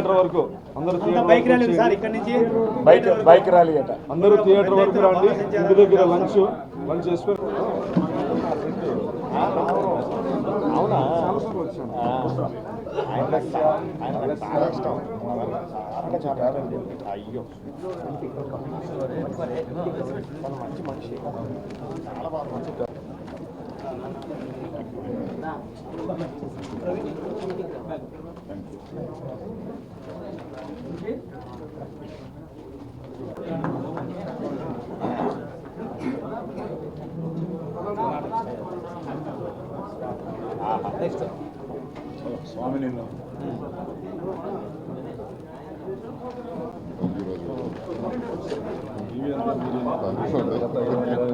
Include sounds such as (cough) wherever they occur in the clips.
Theatre వరకు అందరూ bike rally sir. ఇక్కడ నుంచి బైక్ బైక్ ర్యాలీ అట అందరూ థియేటర్ వరకు రండి ఇంటి దగ్గర లంచ్ లంచ్ చేసుకొని అయ్యో టీవీ అంతా మీరేనా? గత ఇరవై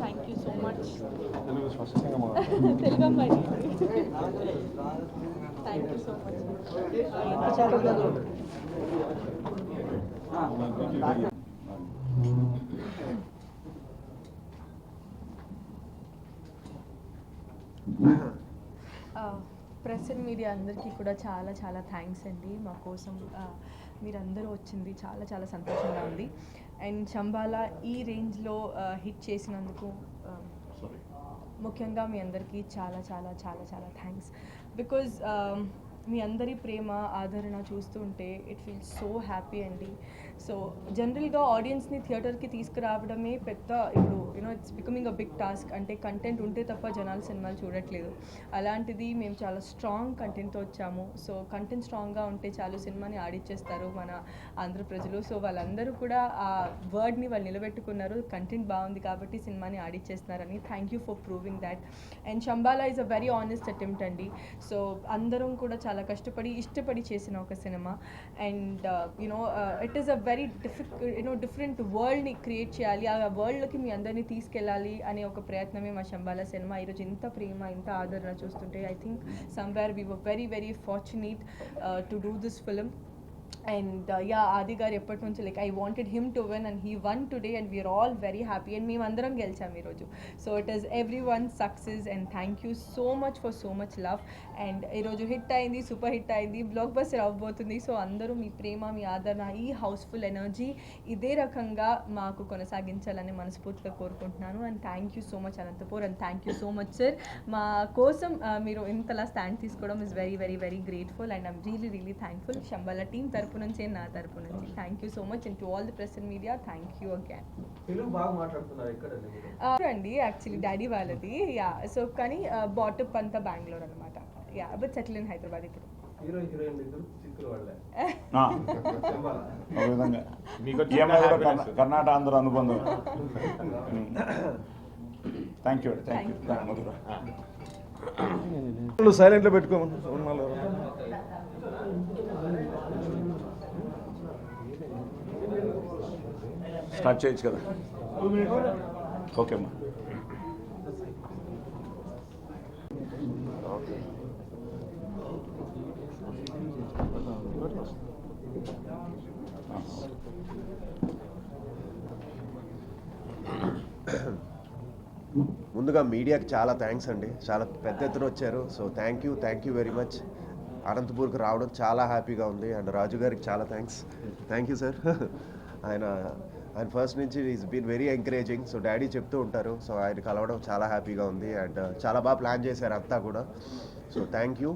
thank you so much Telugu అమ్మాయి thank you so much press and media అందరికీ కూడా చాలా చాలా థ్యాంక్స్ అండి. మా కోసం మీరందరూ వచ్చింది చాలా చాలా సంతోషంగా ఉంది. అండ్ చంబాలా ఈ రేంజ్లో హిట్ చేసినందుకు ముఖ్యంగా మీ అందరికీ చాలా చాలా చాలా చాలా థ్యాంక్స్. బికాజ్ మీ అందరి ప్రేమ ఆదరణ చూస్తూ ఉంటే ఇట్ ఫీల్స్ సో హ్యాపీ అండి. సో జనరల్గా ఆడియన్స్ని థియేటర్కి తీసుకురావడమే పెద్ద ఇప్పుడు you know it's becoming a big task అంటే కంటెంట్ ఉంటే తప్ప జనాలు సినిమాలు చూడట్లేదు. అలాంటిది మేము చాలా స్ట్రాంగ్ కంటెంట్తో వచ్చాము. సో కంటెంట్ స్ట్రాంగ్గా ఉంటే చాలు సినిమాని ఆడిచ్చేస్తారు మన ఆంధ్ర ప్రజలు. సో వాళ్ళందరూ కూడా ఆ వర్డ్ని వాళ్ళు నిలబెట్టుకున్నారు. కంటెంట్ బాగుంది కాబట్టి సినిమాని ఆడిచ్చేస్తున్నారని. Thank you for proving that and Shambhala is a very honest attempt అండి. సో అందరం కూడా చాలా కష్టపడి ఇష్టపడి చేసిన ఒక cinema. And you know it is a very diffic you know different వరల్డ్ని create చేయాలి. ఆ వరల్డ్కి మీ అందరినీ తీసుకెళ్ళాలి అనే ఒక ప్రయత్నమే మా శంబాల సినిమా. ఈరోజు ఇంత ప్రేమ ఇంత ఆదరణ చూస్తుంటే I think somewhere we were very very fortunate to do this film and yeah Aadi garu ఎప్పటి నుంచి like I wanted him to win and he won today and we are all very happy and మేమందరం గెలిచాం ఈరోజు. So it is everyone success and thank you so much for so much love and ఈరోజు hit అయింది super hit అయింది blockbuster అవ్వబోతుంది. So అందరూ మీ ప్రేమ మీ ఆదరణ ఈ హౌస్ఫుల్ ఎనర్జీ ఇదే రకంగా మాకు కొనసాగించాలని మనస్ఫూర్తిగా కోరుకుంటున్నాను. And thank you so much Anantapur. And thank you so much sir మా కోసం మీరు ఇంతలా స్టాండ్ తీసుకోవడం is very very very grateful and I'm really really thankful Shambhala team తరపు నుంచి నా తరపు నుంచి. Thank you so much and to all the press and media thank you again Telugu బాగా మాట్లాడుతున్నారు ఎక్కడండి మీరు? అండి యాక్చువల్లీ డాడీ వాళ్ళది. యా సో కానీ బాటప్ అంతా బెంగళూరు అనమాట yeah but settle in Hyderabad ఇప్పుడు. హీరో హీరోయిన్ ఇద్దరు చిక్కులు వాళ్ళే. (laughs) ఒక విధంగా. మీకు కర్ణాటక ఆంధ్ర అనుబంధం. Thank you thank you Madhura వాళ్ళు సైలెంట్లో పెట్టుకోమని స్టార్ట్ చేయొచ్చు కదా. ఓకేమ్మా ముందుగా మీడియాకి చాలా థ్యాంక్స్ అండి. చాలా పెద్ద ఎత్తున వచ్చారు. So thank you thank you very much అనంతపూర్కి రావడం చాలా హ్యాపీగా ఉంది. అండ్ రాజు గారికి చాలా థ్యాంక్స్ థ్యాంక్ యూ సార్ ఆయన ఆయన ఫస్ట్ నుంచి is been very encouraging so daddy చెప్తూ ఉంటారు. సో ఆయన కలవడం చాలా హ్యాపీగా ఉంది. అండ్ చాలా బాగా ప్లాన్ చేశారు అంతా కూడా. So thank you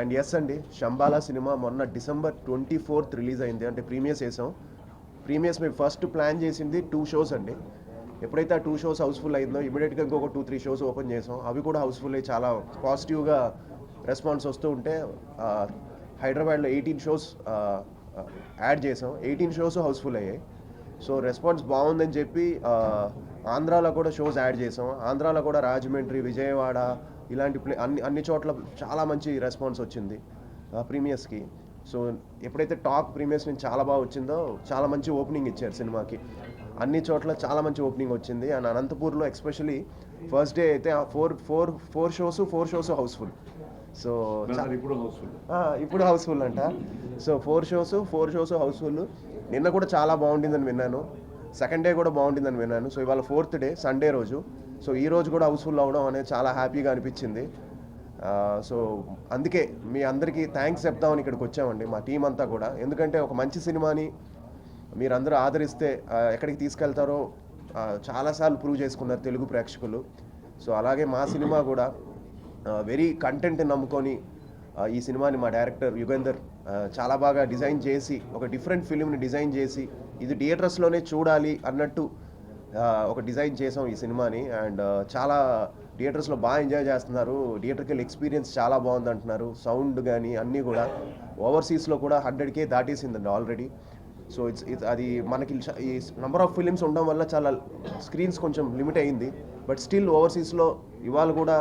and yes అండి షంబాలా సినిమా మొన్న డిసెంబర్ ట్వంటీ ఫోర్త్ రిలీజ్ అయింది. అంటే ప్రీమియస్ వేసాం ప్రీమియస్ మేము ఫస్ట్ ప్లాన్ చేసింది టూ షోస్ అండి. ఎప్పుడైతే ఆ టూ షోస్ హౌస్ఫుల్ అయిందో ఇమీడియట్గా ఇంకొక టూ త్రీ షోస్ ఓపెన్ చేసాం. అవి కూడా హౌస్ఫుల్ అయ్యి చాలా పాజిటివ్గా రెస్పాన్స్ వస్తూ ఉంటే హైదరాబాద్లో ఎయిటీన్ షోస్ యాడ్ చేసాం. ఎయిటీన్ షోస్ హౌస్ఫుల్ అయ్యాయి. సో రెస్పాన్స్ బాగుందని చెప్పి ఆంధ్రాలో కూడా షోస్ యాడ్ చేసాం. ఆంధ్రాలో కూడా రాజమండ్రి విజయవాడ ఇలాంటి ప్లే అన్ని అన్ని చోట్ల చాలా మంచి రెస్పాన్స్ వచ్చింది ప్రీమియర్స్కి. సో ఎప్పుడైతే టాప్ ప్రీమియర్స్ నుంచి చాలా బాగా వచ్చిందో చాలా మంచి ఓపెనింగ్ ఇచ్చారు సినిమాకి. అన్ని చోట్ల చాలా మంచి ఓపెనింగ్ వచ్చింది. అండ్ అనంతపూర్లో ఎస్పెషలీ ఫస్ట్ డే అయితే four four four shows four shows house full. So ఇప్పుడు హౌస్ఫుల్. ఆ, ఇప్పుడు హౌస్ఫుల్ అంట. So four shows four shows house full. నిన్న కూడా చాలా బాగుండిందని విన్నాను. సెకండ్ డే కూడా బాగుంటుందని విన్నాను. సో ఇవాళ ఫోర్త్ డే సండే రోజు. సో ఈ రోజు కూడా హౌస్ఫుల్ అవ్వడం అనేది చాలా హ్యాపీగా అనిపించింది. సో అందుకే మీ అందరికీ థ్యాంక్స్ చెప్దామని ఇక్కడికి వచ్చామండి మా టీం అంతా కూడా. ఎందుకంటే ఒక మంచి సినిమాని మీరందరూ ఆదరిస్తే ఎక్కడికి తీసుకెళ్తారో చాలాసార్లు ప్రూవ్ చేసుకున్నారు తెలుగు ప్రేక్షకులు. సో అలాగే మా సినిమా కూడా వెరీ కంటెంట్ నమ్ముకొని ఈ సినిమాని మా డైరెక్టర్ యుగేందర్ చాలా బాగా డిజైన్ చేసి ఒక డిఫరెంట్ ఫిలింని డిజైన్ చేసి ఇది థియేటర్స్లోనే చూడాలి అన్నట్టు ఒక డిజైన్ చేసాం ఈ సినిమాని. అండ్ చాలా థియేటర్స్లో బాగా ఎంజాయ్ చేస్తున్నారు. థియేటర్కి వెళ్ళి ఎక్స్పీరియన్స్ చాలా బాగుంది అంటున్నారు. సౌండ్ కానీ అన్నీ కూడా ఓవర్సీస్లో కూడా హండ్రెడ్కే దాటేసిందండి ఆల్రెడీ సో ఇట్స్ ఇట్స్ అది మనకి ఈ నెంబర్ ఆఫ్ ఫిలిమ్స్ ఉండడం వల్ల చాలా స్క్రీన్స్ కొంచెం లిమిట్ అయింది. బట్ స్టిల్ ఓవర్సీస్లో ఇవాళ కూడా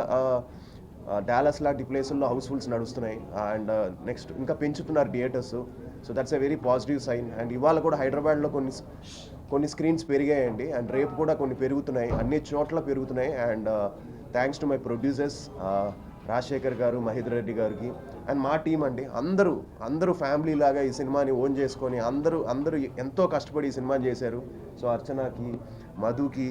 డాలస్ లాంటి ప్లేసుల్లో హౌస్ఫుల్స్ నడుస్తున్నాయి. అండ్ నెక్స్ట్ uh, ఇంకా పెంచుతున్నారు theatres so that's a very positive sign and ఇవాళ కూడా హైదరాబాద్లో కొన్ని కొన్ని స్క్రీన్స్ పెరిగాయండి. అండ్ రేపు కూడా కొన్ని పెరుగుతున్నాయి. అన్ని చోట్ల పెరుగుతున్నాయి. And thanks to my producers Rajasekhar garu Mahendra Reddy గారికి. అండ్ మా టీం అండి అందరూ అందరూ ఫ్యామిలీ లాగా ఈ సినిమాని ఓన్ చేసుకొని అందరూ అందరూ ఎంతో కష్టపడి ఈ సినిమాని చేశారు. సో అర్చనకి మధుకి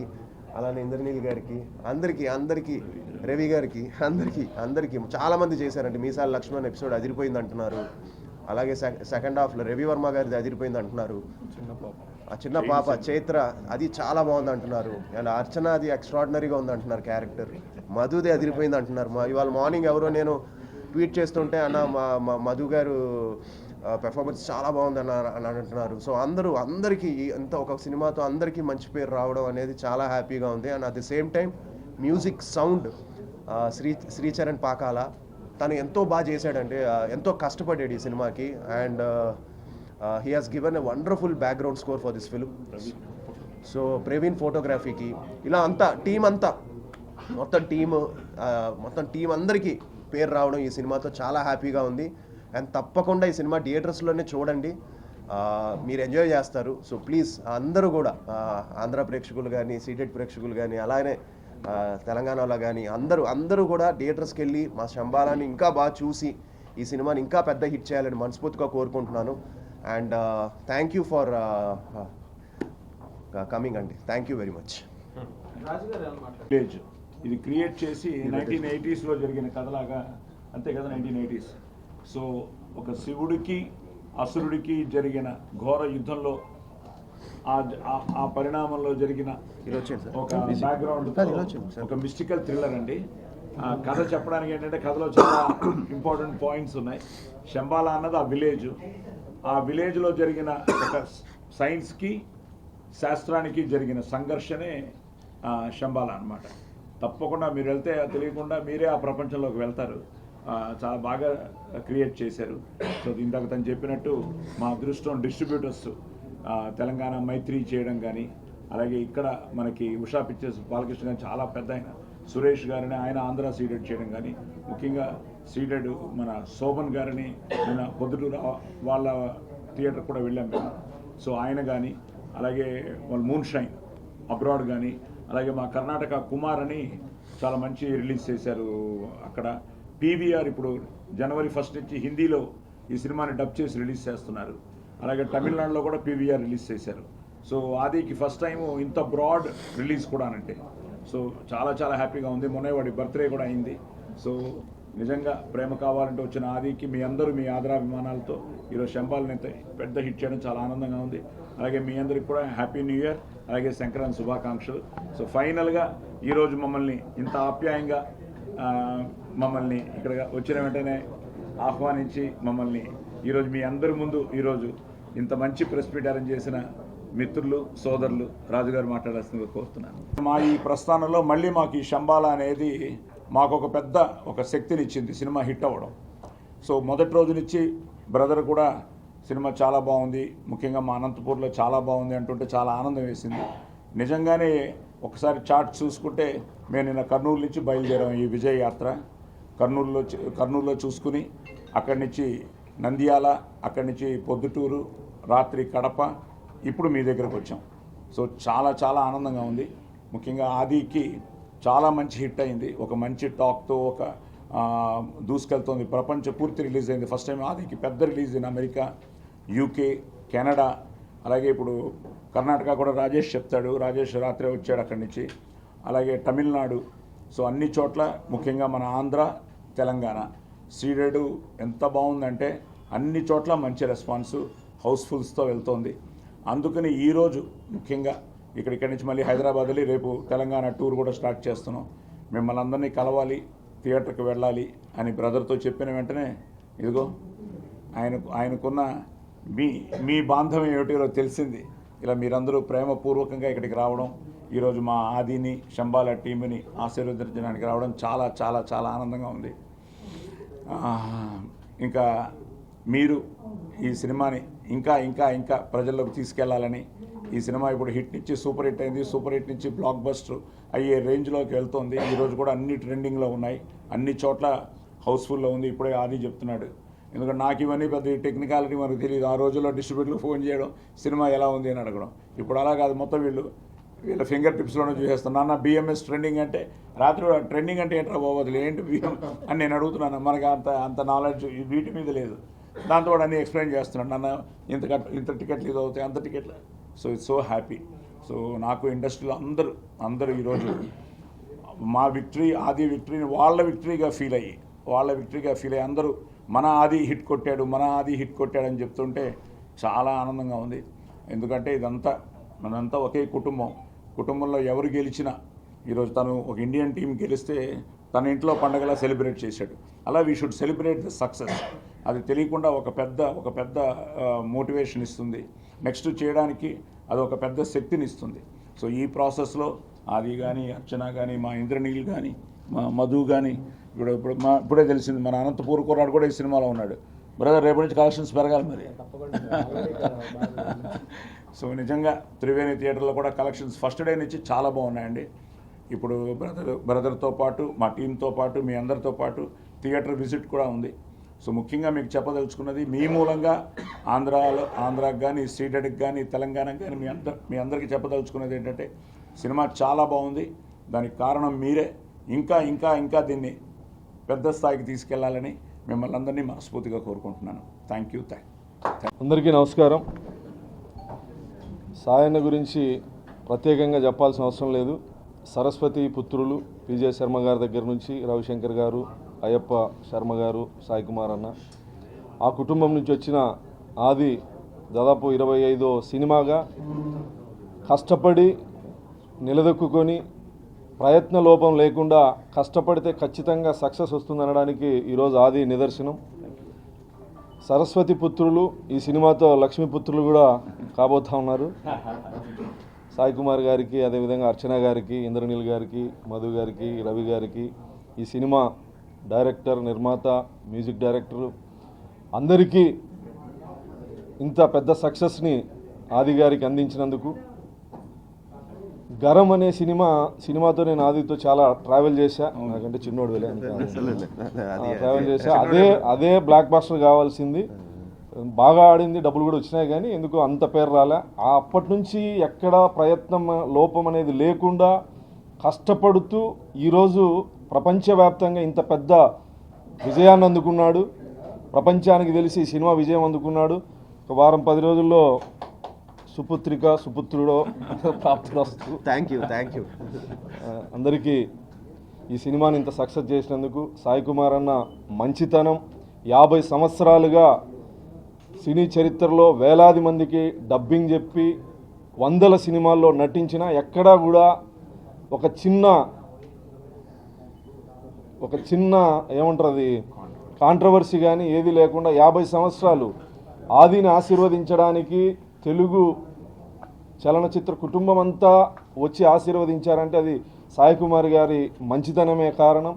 అలానే ఇంద్రనీల్ గారికి అందరికీ అందరికీ రవి గారికి అందరికీ అందరికీ చాలామంది చేశారండి. మీసాల లక్ష్మణ్ ఎపిసోడ్ అదిరిపోయింది అంటున్నారు. అలాగే సెక- సెకండ్ హాఫ్లో రవి వర్మ గారిది అదిరిపోయింది అంటున్నారు. ఆ చిన్న పాప చైత్ర అది చాలా బాగుంది అంటున్నారు. అండ్ అర్చన అది ఎక్స్ట్రాడినరీగా ఉంది అంటున్నారు క్యారెక్టర్ మధుది అదిరిపోయింది అంటున్నారు. మా ఇవాళ మార్నింగ్ ఎవరో నేను ట్వీట్ చేస్తుంటే అన్న మా మా మధు గారు పెర్ఫార్మెన్స్ చాలా బాగుంది అన్న అని అంటున్నారు. సో అందరూ అందరికీ ఎంత ఇంత ఒక సినిమాతో అందరికీ మంచి పేరు రావడం అనేది చాలా హ్యాపీగా ఉంది. And at the same time music sound Sri Sricharan Pakala తను ఎంతో బాగా చేశాడండి. ఎంతో కష్టపడ్డాడు ఈ సినిమాకి. And he has given a wonderful background score for this film so Praveen ఫోటోగ్రఫీకి ఇలా అంతా టీం అంతా మొత్తం టీమ్ మొత్తం టీం అందరికీ పేరు రావడం ఈ సినిమాతో చాలా హ్యాపీగా ఉంది. అండ్ తప్పకుండా ఈ సినిమా థియేటర్స్లోనే చూడండి. ఆ, మీరు ఎంజాయ్ చేస్తారు. సో ప్లీజ్ అందరూ కూడా ఆ, ఆంధ్ర ప్రేక్షకులు కానీ సీటెడ్ ప్రేక్షకులు కానీ అలానే ఆ, తెలంగాణలో కానీ అందరూ అందరూ కూడా థియేటర్స్కి వెళ్ళి మా శంబాలాన్ని ఇంకా బాగా చూసి ఈ సినిమాని ఇంకా పెద్ద హిట్ చేయాలని మనస్ఫూర్తిగా కోరుకుంటున్నాను. And thank you for coming అండి. Thank you very much. ఇది క్రియేట్ చేసి నైన్టీన్ ఎయిటీస్లో జరిగిన కథలాగా అంతే కదా నైన్టీన్ ఎయిటీస్? సో ఒక శివుడికి అసురుడికి జరిగిన ఘోర యుద్ధంలో ఆ పరిణామంలో జరిగిన ఒక బ్యాక్గ్రౌండ్. ఒక మిస్టికల్ థ్రిల్లర్ అండి. కథ చెప్పడానికి ఏంటంటే కథలో చాలా ఇంపార్టెంట్ పాయింట్స్ ఉన్నాయి. శంబాల అన్నది ఆ విలేజ్ ఆ విలేజ్లో జరిగిన ఒక సైన్స్కి శాస్త్రానికి జరిగిన సంఘర్షణే శంబాల అన్నమాట. తప్పకుండా మీరు వెళ్తే తెలియకుండా మీరే ఆ ప్రపంచంలోకి వెళ్తారు. చాలా బాగా క్రియేట్ చేశారు. సో ఇందాక తను చెప్పినట్టు మా అదృష్టం డిస్ట్రిబ్యూటర్స్ తెలంగాణ మైత్రి చేయడం కానీ అలాగే ఇక్కడ మనకి ఉషా పిక్చర్స్ బాలకృష్ణ గారు చాలా పెద్ద ఆయన. సురేష్ గారిని ఆయన ఆంధ్ర సీడెడ్ చేయడం కానీ ముఖ్యంగా సీడెడ్ మన శోభన్ గారిని మన పొద్దుటూరు వాళ్ళ థియేటర్ కూడా వెళ్ళాం మేము. సో ఆయన కానీ అలాగే వాళ్ళ మూన్ షైన్ అబ్రాడ్ కానీ అలాగే మా కర్ణాటక కుమార్ అని చాలా మంచి రిలీజ్ చేశారు అక్కడ. పీవీఆర్ ఇప్పుడు జనవరి ఫస్ట్ నుంచి హిందీలో ఈ సినిమాని డబ్ చేసి రిలీజ్ చేస్తున్నారు. అలాగే తమిళనాడులో కూడా పీవీఆర్ రిలీజ్ చేశారు. సో ఆదికి ఫస్ట్ టైం ఇంత బ్రాడ్ రిలీజ్ కూడా అంటే సో చాలా చాలా హ్యాపీగా ఉంది. మొన్న వాడి బర్త్డే కూడా అయింది. సో నిజంగా ప్రేమ కావాలంటే వచ్చిన ఆదికి మీ అందరూ మీ ఆదరాభిమానాలతో ఈరోజు శంబాలని పెద్ద హిట్ చేయడం చాలా ఆనందంగా ఉంది. అలాగే మీ అందరికి కూడా హ్యాపీ న్యూ ఇయర్. అలాగే సంక్రాంతి శుభాకాంక్షలు. సో ఫైనల్గా ఈరోజు మమ్మల్ని ఇంత ఆప్యాయంగా మమ్మల్ని ఇక్కడ వచ్చిన వెంటనే ఆహ్వానించి మమ్మల్ని ఈరోజు మీ అందరి ముందు ఈరోజు ఇంత మంచి ప్రెస్ మీట్ అరేంజ్ చేసిన మిత్రులు సోదరులు రాజుగారు మాట్లాడాల్సిందిగా కోరుతున్నాను. మా ఈ ప్రస్థానంలో మళ్ళీ మాకు ఈ శంబాల అనేది మాకు ఒక పెద్ద ఒక శక్తినిచ్చింది సినిమా హిట్ అవ్వడం. సో మొదటి రోజు నుంచి బ్రదర్ కూడా సినిమా చాలా బాగుంది ముఖ్యంగా మా అనంతపూర్లో చాలా బాగుంది అంటుంటే చాలా ఆనందం వేసింది. నిజంగానే ఒకసారి చార్ట్ చూసుకుంటే మేము నిన్న కర్నూలు నుంచి బయలుదేరాం ఈ విజయ యాత్ర. కర్నూలులో కర్నూలులో చూసుకుని అక్కడి నుంచి నంద్యాల అక్కడి నుంచి పొద్దుటూరు రాత్రి కడప ఇప్పుడు మీ దగ్గరకు వచ్చాం. సో చాలా చాలా ఆనందంగా ఉంది. ముఖ్యంగా ఆదికి చాలా మంచి హిట్ అయింది. ఒక మంచి టాక్తో ఒక దూసుకెళ్తోంది. ప్రపంచ పూర్తి రిలీజ్ అయింది. ఫస్ట్ టైం ఆదికి పెద్ద రిలీజ్ అయింది అమెరికా యూకే కెనడా అలాగే ఇప్పుడు కర్ణాటక కూడా రాజేష్ చెప్తాడు. రాజేష్ రాత్రి వచ్చాడు అక్కడి నుంచి. అలాగే తమిళనాడు. సో అన్ని చోట్ల ముఖ్యంగా మన ఆంధ్ర తెలంగాణ. సీడెడు ఎంత బాగుందంటే అన్ని చోట్ల మంచి రెస్పాన్స్ హౌస్ఫుల్స్తో వెళ్తోంది. అందుకని ఈరోజు ముఖ్యంగా ఇక్కడ ఇక్కడి నుంచి మళ్ళీ హైదరాబాద్ వెళ్ళి రేపు తెలంగాణ టూర్ కూడా స్టార్ట్ చేస్తున్నాం. మిమ్మల్ని అందరినీ కలవాలి థియేటర్కి వెళ్ళాలి అని బ్రదర్తో చెప్పిన వెంటనే ఇదిగో ఆయన ఆయనకున్న మీ మీ బాంధవ్యం ఏమిటో తెలిసింది. ఇలా మీరందరూ ప్రేమపూర్వకంగా ఇక్కడికి రావడం ఈరోజు మా ఆదిని శంబాల టీంని ఆశీర్వదించడానికి రావడం చాలా చాలా చాలా ఆనందంగా ఉంది. ఇంకా మీరు ఈ సినిమాని ఇంకా ఇంకా ఇంకా ప్రజల్లోకి తీసుకెళ్ళాలని ఈ సినిమా ఇప్పుడు హిట్ నుంచి సూపర్ హిట్ అయింది. సూపర్ హిట్ నుంచి బ్లాక్ బస్టర్ అయ్యే రేంజ్లోకి వెళ్తుంది. ఈరోజు కూడా అన్ని ట్రెండింగ్లో ఉన్నాయి. అన్ని చోట్ల హౌస్ఫుల్లో ఉంది. ఇప్పుడే ఆది చెప్తున్నాడు. ఎందుకంటే నాకు ఇవన్నీ పెద్ద టెక్నికాలిటీ మనకు తెలియదు. ఆ రోజుల్లో డిస్ట్రిబ్యూటర్లు ఫోన్ చేయడం సినిమా ఎలా ఉంది అని అడగడం. ఇప్పుడు అలా కాదు మొత్తం వీళ్ళు వీళ్ళ ఫింగర్ టిప్స్లోనే చూసేస్తాను నాన్న బిఎంఎస్ ట్రెండింగ్ అంటే రాత్రి ట్రెండింగ్ అంటే ఏంట్రా బాబోదులు ఏంటి బిఎం అని నేను అడుగుతున్నాను. మనకి అంత అంత నాలెడ్జ్ వీటి మీద లేదు. దాంతో వాడు అన్ని ఎక్స్ప్లెయిన్ చేస్తున్నాడు. నాన్న ఇంత కట్ ఇంత టికెట్లు ఇది అవుతాయి అంత టికెట్లు so it's so happy so నాకు ఇండస్ట్రీలో అందరూ అందరూ ఈరోజు మా విక్టరీ ఆది విక్టరీని వాళ్ళ విక్టరీగా ఫీల్ అయ్యి వాళ్ళ విక్టరీగా ఫీల్ అయ్యి అందరూ మన ఆది హిట్ కొట్టాడు మన ఆది హిట్ కొట్టాడు అని చెప్తుంటే చాలా ఆనందంగా ఉంది. ఎందుకంటే ఇదంతా మనంతా ఒకే కుటుంబం. కుటుంబంలో ఎవరు గెలిచినా ఈరోజు తను ఒక ఇండియన్ టీం గెలిస్తే తన ఇంట్లో పండగలా సెలబ్రేట్ చేశాడు. అలా we should celebrate the success అది తెలియకుండా ఒక పెద్ద ఒక పెద్ద మోటివేషన్ ఇస్తుంది. నెక్స్ట్ చేయడానికి అది ఒక పెద్ద శక్తిని ఇస్తుంది. సో ఈ ప్రాసెస్లో ఆది కానీ అర్చన కానీ మా ఇంద్రనీల్ కానీ మా మధు కానీ ఇప్పుడు ఇప్పుడు మా ఇప్పుడే తెలిసింది మన అనంతపూర్ కుర్రాడు కూడా ఈ సినిమాలో ఉన్నాడు. బ్రదర్ రేపటి నుంచి కలెక్షన్స్ పెరగాలి మరి. సో నిజంగా త్రివేణి థియేటర్లో కూడా కలెక్షన్స్ ఫస్ట్ డే నుంచి చాలా బాగున్నాయండి. ఇప్పుడు బ్రదర్ బ్రదర్తో పాటు మా టీంతో పాటు మీ అందరితో పాటు థియేటర్ విజిట్ కూడా ఉంది. సో ముఖ్యంగా మీకు చెప్పదలుచుకున్నది మీ మూలంగా ఆంధ్రాలో ఆంధ్రాకి కానీ సీడెడ్కి కానీ తెలంగాణకి కానీ మీ అందరు మీ అందరికీ చెప్పదలుచుకున్నది ఏంటంటే సినిమా చాలా బాగుంది. దానికి కారణం మీరే. ఇంకా ఇంకా ఇంకా దీన్ని పెద్ద స్థాయికి తీసుకెళ్ళాలని మిమ్మల్ని అందరినీ మనస్ఫూర్తిగా కోరుకుంటున్నాను. థ్యాంక్ యూ థ్యాంక్ అందరికీ నమస్కారం. సాయన్న గురించి ప్రత్యేకంగా చెప్పాల్సిన అవసరం లేదు. సరస్వతి పుత్రులు విజయ శర్మ గారి దగ్గర నుంచి రవిశంకర్ గారు అయ్యప్ప శర్మ గారు సాయి కుమార్ అన్న. ఆ కుటుంబం నుంచి వచ్చిన ఆది దాదాపు ఇరవై ఐదో సినిమాగా కష్టపడి నిలదొక్కుని ప్రయత్న లోపం లేకుండా కష్టపడితే ఖచ్చితంగా సక్సెస్ వస్తుందనడానికి ఈరోజు ఆది నిదర్శనం. సరస్వతి పుత్రులు ఈ సినిమాతో లక్ష్మీ పుత్రులు కూడా కాబోతా ఉన్నారు. సాయి కుమార్ గారికి అదేవిధంగా అర్చన గారికి ఇంద్రనీల్ గారికి మధు గారికి రవి గారికి ఈ సినిమా డైరెక్టర్ నిర్మాత మ్యూజిక్ డైరెక్టర్ అందరికీ ఇంత పెద్ద సక్సెస్ని ఆది గారికి అందించినందుకు గరం అనే సినిమా సినిమాతో నేను ఆదితో చాలా ట్రావెల్ చేశా. నాకంటే చిన్నోడు ట్రావెల్ చేశా. అదే అదే బ్లాక్ బాస్టర్ కావాల్సింది. బాగా ఆడింది డబ్బులు కూడా వచ్చినాయి కానీ ఎందుకు అంత పేరు రాలే. ఆ అప్పటి నుంచి ఎక్కడ ప్రయత్నం లోపం అనేది లేకుండా కష్టపడుతూ ఈరోజు ప్రపంచవ్యాప్తంగా ఇంత పెద్ద విజయాన్ని అందుకున్నాడు. ప్రపంచానికి తెలిసి ఈ సినిమా విజయం అందుకున్నాడు. ఒక వారం పది రోజుల్లో సుపుత్రిక సుపుత్రుడో ప్రాప్తిరస్తు థ్యాంక్ యూ థ్యాంక్ యూ అందరికీ ఈ సినిమాని ఇంత సక్సెస్ చేసినందుకు సాయి కుమార్ అన్న మంచితనం. యాభై సంవత్సరాలుగా సినీ చరిత్రలో వేలాది మందికి డబ్బింగ్ చెప్పి వందల సినిమాల్లో నటించిన ఎక్కడా కూడా ఒక చిన్న ఒక చిన్న ఏమంటారు అది కాంట్రవర్సీ కానీ ఏది లేకుండా యాభై సంవత్సరాలు ఆదిని ఆశీర్వదించడానికి తెలుగు చలనచిత్ర కుటుంబం అంతా వచ్చి ఆశీర్వదించారంటే అది సాయి కుమార్ గారి మంచితనమే కారణం.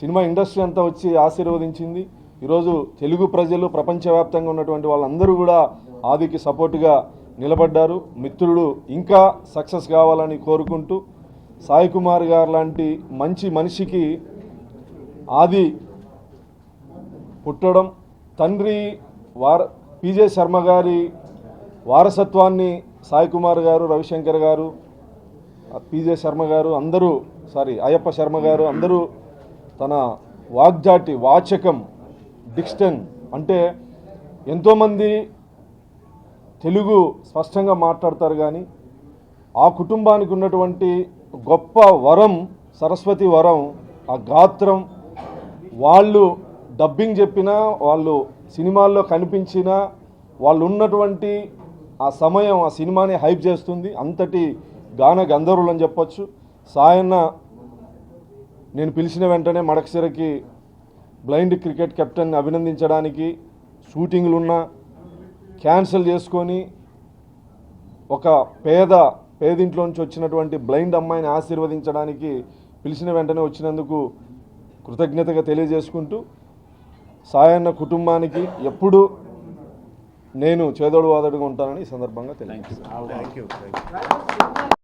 సినిమా ఇండస్ట్రీ అంతా వచ్చి ఆశీర్వదించింది. ఈరోజు తెలుగు ప్రజలు ప్రపంచవ్యాప్తంగా ఉన్నటువంటి వాళ్ళందరూ కూడా ఆదికి సపోర్టుగా నిలబడ్డారు. మిత్రుడు ఇంకా సక్సెస్ కావాలని కోరుకుంటూ సాయి కుమార్ గారు లాంటి మంచి మనిషికి ఆది పుట్టడం. తండ్రి వార పీజే శర్మ గారి వారసత్వాన్ని సాయి కుమార్ గారు రవిశంకర్ గారు పిజే పీజే శర్మ గారు అందరూ సారీ అయ్యప్ప శర్మ గారు అందరూ తన వాగ్జాటి వాచకం డిక్స్టన్ అంటే ఎంతోమంది తెలుగు స్పష్టంగా మాట్లాడతారు కానీ ఆ కుటుంబానికి ఉన్నటువంటి గొప్ప వరం సరస్వతి వరం ఆ గాత్రం వాళ్ళు డబ్బింగ్ చెప్పినా వాళ్ళు సినిమాల్లో కనిపించినా వాళ్ళు ఉన్నటువంటి ఆ సమయం ఆ సినిమాని హైప్ చేస్తుంది. అంతటి గాన గంధర్వులు అని చెప్పొచ్చు. సాయన్న నేను పిలిచిన వెంటనే మడకసిరకి బ్లైండ్ క్రికెట్ కెప్టెన్ అభినందించడానికి షూటింగ్లున్నా క్యాన్సిల్ చేసుకొని ఒక పేద పేదింట్లో నుంచి వచ్చినటువంటి బ్లైండ్ అమ్మాయిని ఆశీర్వదించడానికి పిలిచిన వెంటనే వచ్చినందుకు కృతజ్ఞతగా తెలియజేసుకుంటూ సాయన్న కుటుంబానికి ఎప్పుడూ నేను చేదోడు వాదడుగా ఉంటానని ఈ సందర్భంగా తెలియజేస్తాను